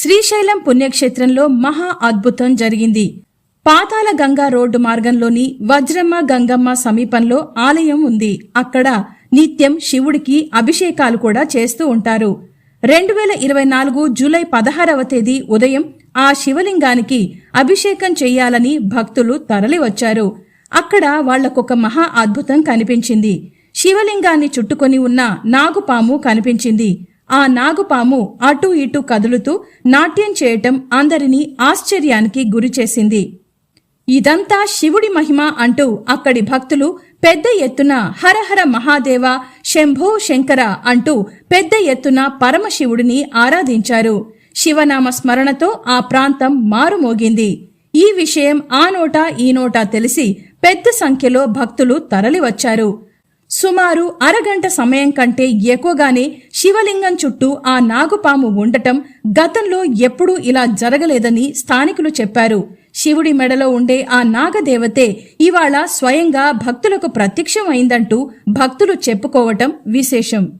శ్రీశైలం పుణ్యక్షేత్రంలో మహా అద్భుతం జరిగింది. పాతాల గంగా రోడ్డు మార్గంలోని వజ్రమ్మ గంగమ్మ సమీపంలో ఆలయం ఉంది. అక్కడ నిత్యం శివుడికి అభిషేకాలు కూడా చేస్తూ ఉంటారు. రెండు వేల ఇరవై నాలుగు జూలై పదహారవ తేదీ ఉదయం ఆ శివలింగానికి అభిషేకం చెయ్యాలని భక్తులు తరలివచ్చారు. అక్కడ వాళ్ళకొక మహా అద్భుతం కనిపించింది. శివలింగాన్ని చుట్టుకొని ఉన్న నాగుపాము కనిపించింది. ఆ నాగుపాము అటూ ఇటూ కదులుతూ నాట్యం చేయటం అందరినీ ఆశ్చర్యానికి గురిచేసింది ఇదంతా శివుడి మహిమ అంటూ అక్కడి భక్తులు పెద్ద ఎత్తున హరహర మహాదేవ శంభో శంకర అంటూ పెద్ద ఎత్తున పరమశివుడిని ఆరాధించారు. శివనామ స్మరణతో ఆ ప్రాంతం మారుమోగింది. ఈ విషయం ఆ నోటా ఈ నోటా తెలిసి పెద్ద సంఖ్యలో భక్తులు తరలివచ్చారు. సుమారు అరగంట సమయం కంటే ఎక్కువగానే శివలింగం చుట్టూ ఆ నాగుపాము ఉండటం గతంలో ఎప్పుడూ ఇలా జరగలేదని స్థానికులు చెప్పారు. శివుడి మెడలో ఉండే ఆ నాగదేవతే ఇవాళ స్వయంగా భక్తులకు ప్రత్యక్షం అయిందంటూ భక్తులు చెప్పుకోవటం విశేషం.